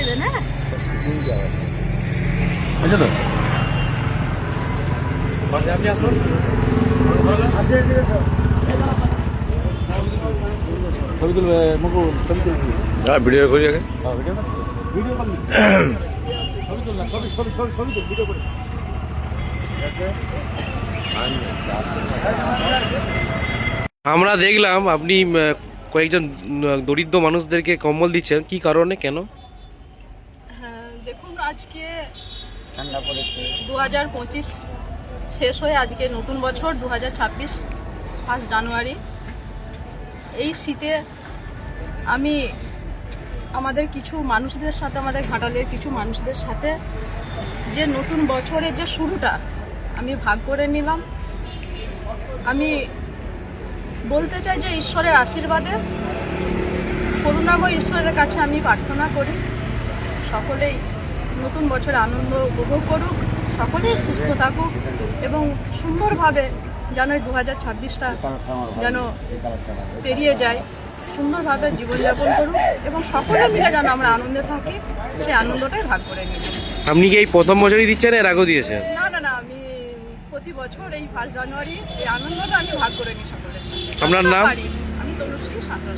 দেবেন হ্যাঁ আচ্ছা তো। ছবি তুলবে মুকু ছবি তুলবি? হ্যাঁ ভিডিও করি আগে। ভিডিও ভিডিও করলি ছবি তুল ছবি ছবি ছবি ছবি তুল ভিডিও করে। আমরা দেখলাম আপনি কয়েকজন দরিদ্র মানুষদেরকে কম্বল দিচ্ছেন। কি কারণে? কেন? দেখুন আজকে দু হাজার পঁচিশ শেষ হয়ে আজকে নতুন বছর দু হাজার ছাব্বিশ ফার্স্ট জানুয়ারি। এই শীতে আমি আমাদের কিছু মানুষদের সাথে আমাদের ঘাটালের কিছু মানুষদের সাথে যে নতুন বছরের যে শুরুটা আমি ভাগ করে নিলাম। আমি বলতে চাই যে ঈশ্বরের আশীর্বাদে করুণাময় ঈশ্বরের কাছে আমি প্রার্থনা করি। সকলেই নতুন বছরে আনন্দ উপভোগ করুক সকলেই সুস্থ থাকুক এবং সুন্দরভাবে যেন এই দু হাজার ছাব্বিশটা যেন পেরিয়ে যায় সুন্দরভাবে জীবনযাপন করুক এবং সকলে মিলে যেন আমরা আনন্দে থাকি সেই আনন্দটাই ভাগ করে নিই। আপনি কি এই প্রথম বছরই দিচ্ছেন এর আগেও দিয়েছেন? না না না আমি প্রতি বছর এই ফার্স্ট জানুয়ারি এই আনন্দটা আমি ভাগ করে নিই সকলের সাথে। আপনার নাম? আমি তনুশ্রী সাঁতরা